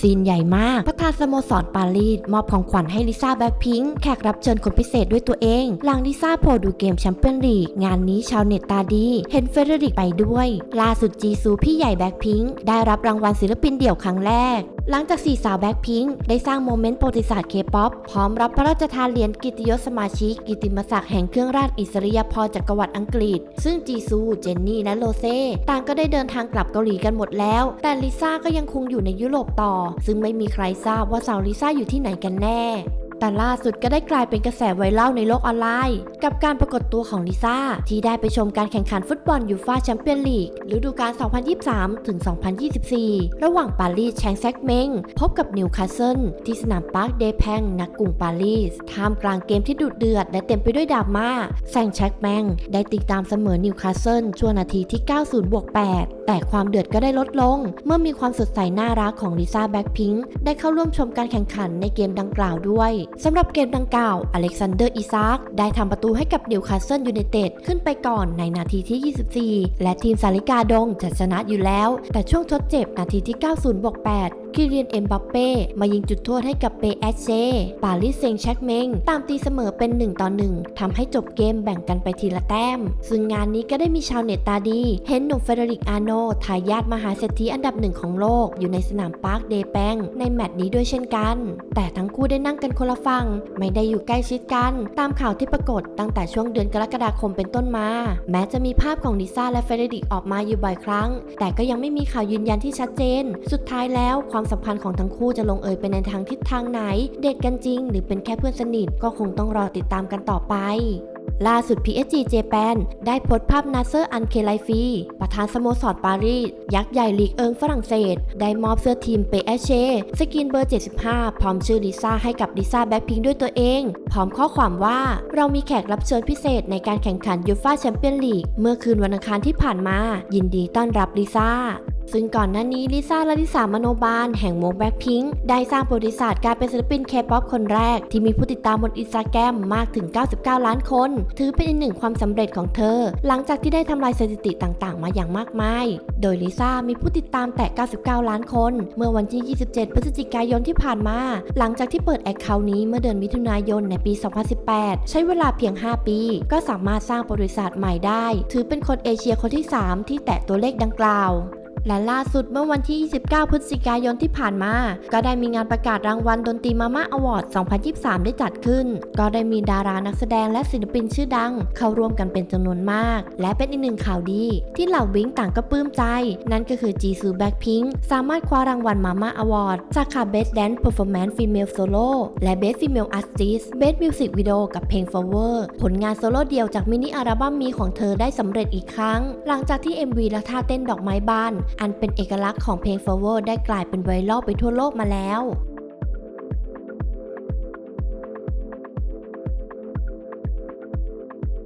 ซีนใหญ่มาก ประธานสโมสรปารีสมอบของขวัญให้ลิซ่าแบ็คพิงค์แขกรับเชิญคนพิเศษด้วยตัวเอง หลังลิซ่าโผล่ดูเกมแชมเปี้ยนลีก งานนี้ชาวเน็ตตาดี เห็นเฟเดริกไปด้วย ล่าสุดจีซูพี่ใหญ่แบ็คพิงค์ได้รับรางวัลศิลปินเดี่ยวครั้งแรกหลังจากสี่สาวแบ็คพิงค์ได้สร้างโมเมนต์ประวัติศาสตร์เคป๊อปพร้อมรับพระราชทานเหรียญกิติยศสมาชิก กิติมศักดิ์แห่งเครื่องราชอิสริยาภรณ์จักรวรรดิอังกฤษ ซึ่งจีซู เจนนี่ และโรเซ่ต่างก็ได้เดินทางกลับเกาหลีกันหมดแล้ว แต่ลิซ่าก็ยังคงอยู่ในยุโรปต่อ ซึ่งไม่มีใครทราบว่าสาวลิซ่าอยู่ที่ไหนกันแน่ แต่ล่าสุดก็ได้กลายเป็นกระแสไวรัลในโลกออนไลน์ กับการปรากฏตัวของลิซ่า ที่ได้ไปชมการแข่งขันฟุตบอลยูฟ่าแชมเปี้ยนลีกฤดูกาล 2023 ถึง 2024 ระหว่างปารีสแชงแซกเมงพบกับนิวคาสเซิลที่สนามปาร์คเดแพงนักกรุงปารีสท่ามกลางเกมที่ดุเดือด และเต็มไปด้วยดราม่าแซงแชกแมงได้ติดตามเสมอนิวคาสเซิลช่วงนาทีที่ 90บวก8 แต่ความเดือดก็ได้ลดลง เมื่อมีความสดใสน่ารักของลิซ่าแบ็คพิงค์ได้เข้าร่วมชมการแข่งขันในเกมดังกล่าวด้วยสำหรับเกมดังกล่าวอเล็กซานเดอร์อิซากได้ทำประตูให้กับนิวคาสเซิลยูไนเต็ดขึ้นไปก่อนในนาทีที่ 24 และทีมสาริกาดงจะชนะอยู่แล้ว แต่ช่วงทดเจ็บนาทีที่ 90บวก8คิเรียนเอ็มบัปเป้มายิงจุดโทษให้กับเปแอชเช่ปารีสเซงแชกเมง ตามตีเสมอเป็น 1 ต่อ 1ทำให้จบเกมแบ่งกันไปทีละแต้ม ซึ่งงานนี้ก็ได้มีชาวเน็ตตาดี เห็นหนุ่มเฟเดริกอาโนทายาทมหาเศรษฐีอันดับหนึ่งของโลก อยู่ในสนามปาร์คเดแปงในแมตช์นี้ด้วยเช่นกัน แต่ทั้งคู่ได้นั่งกันคนละฝั่งไม่ได้อยู่ใกล้ชิดกัน ตามข่าวที่ปรากฏตั้งแต่ช่วงเดือนกรกฎาคมเป็นต้นมา แม้จะมีภาพของลิซ่าและเฟเดริกออกมาอยู่บ่อยครั้ง แต่ก็ยังไม่มีข่าวยืนยันที่ชัดเจน สุดท้ายแล้วความความสัมพันธ์ของทั้งคู่จะลงเอยไปในทางทิศทางไหน เดทกันจริง หรือเป็นแค่เพื่อนสนิทก็คงต้องรอติดตามกันต่อไปล่าสุด PSG Japan ได้โพสต์ภาพนาเซอร์ อันเคไลฟี ประธานสโมสรปารีส ยักษ์ใหญ่ลีกเอิงฝรั่งเศส ได้มอบเสื้อทีมเปเอเช สกินเบอร์ 75 พร้อมชื่อลิซ่าให้กับลิซ่าแบ็คพิงด้วยตัวเอง พร้อมข้อความว่า เรามีแขกรับเชิญพิเศษในการแข่งขันยูฟ่าแชมเปี้ยนลีก เมื่อคืนวันอังคารที่ผ่านมา ยินดีต้อนรับลิซ่า ซึ่งก่อนหน้านี้ลิซ่าและลิสามโนบาล แห่งวงแบล็คพิงค์ได้สร้างประวัติศาสตร์การเป็นศิลปินเคป๊อปคนแรก ที่มีผู้ติดตามบนอินสตาแกรมมากถึง 99 ล้านคน ถือเป็นอีกหนึ่งความสำเร็จของเธอ หลังจากที่ได้ทำลายสถิติต่างๆ มาอย่างมากมาย โดยลิซ่ามีผู้ติดตามแต่ 99 ล้านคน เมื่อวันที่ 27 พฤศจิกายนที่ผ่านมา หลังจากที่เปิดแอคเคาท์นี้เมื่อเดือนมิถุนายนในปี 2018 ใช้เวลาเพียง 5 ปี ก็สามารถสร้างประวัติศาสตร์ใหม่ได้ ถือเป็นคนเอเชียคนที่ 3 ที่แตะตัวเลขดังกล่าว และล่าสุดเมื่อวันที่ 29 พฤศจิกายนที่ผ่านมา ก็ได้มีงานประกาศรางวัลดนตรีมาม่าอวอร์ด 2023 ได้จัดขึ้น ก็ได้มีดารานักแสดงและศิลปินชื่อดัง เข้าร่วมกันเป็นจำนวนมาก และเป็นอีกหนึ่งข่าวดี ที่เหล่าวิ้งต่างก็ปลื้มใจ นั่นก็คือจีซูแบ็คพิงสามารถคว้ารางวัลมาม่าอวอร์ดสาขา Best Dance Performance Female Solo และ Best Female Artist Best Music Video กับเพลง Flower ผลงานโซโล่เดียวจากมินิอัลบั้มมีของเธอได้สำเร็จอีกครั้ง หลังจากที่ MV และท่าเต้นดอกไม้บานอันเป็นเอกลักษณ์ของเพลง Forward ได้กลายเป็นไวรัลไปทั่วโลกมาแล้ว